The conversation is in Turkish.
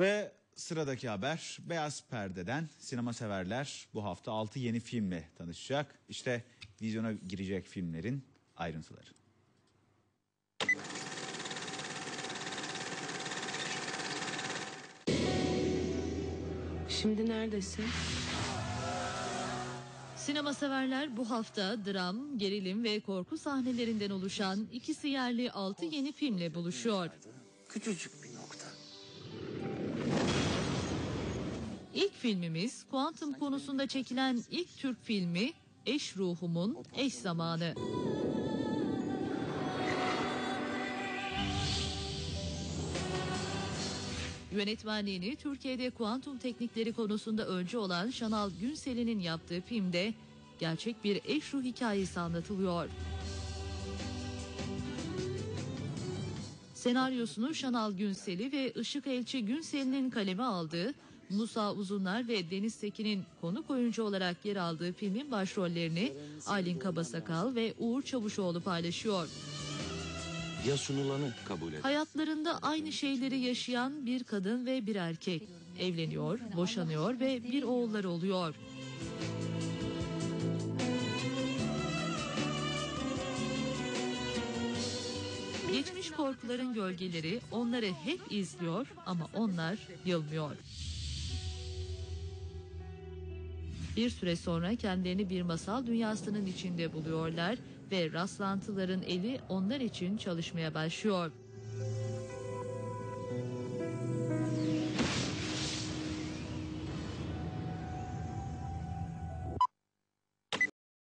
Ve sıradaki haber Beyaz Perde'den sinema severler bu hafta 6 yeni filmle tanışacak. İşte vizyona girecek filmlerin ayrıntıları. Şimdi neredesin? Sinema severler bu hafta dram, gerilim ve korku sahnelerinden oluşan ikisi yerli 6 yeni filmle buluşuyor. Küçücük İlk filmimiz kuantum konusunda çekilen ilk Türk filmi Eş Ruhumun Eş Zamanı. Yönetmenliğini Türkiye'de kuantum teknikleri konusunda öncü olan Şanal Günsel'in yaptığı filmde gerçek bir eş ruh hikayesi anlatılıyor. Senaryosunu Şanal Günsel'i ve Işık Elçi Günsel'in kaleme aldığı Musa Uzunlar ve Deniz Tekin'in konuk oyuncu olarak yer aldığı filmin başrollerini Aylin Kabasakal ve Uğur Çavuşoğlu paylaşıyor. Ya sunulanı kabul et. Hayatlarında aynı şeyleri yaşayan bir kadın ve bir erkek evleniyor, boşanıyor ve bir oğulları oluyor. Geçmiş korkuların gölgeleri onları hep izliyor ama onlar yılmıyor. Bir süre sonra kendilerini bir masal dünyasının içinde buluyorlar ve rastlantıların eli onlar için çalışmaya başlıyor.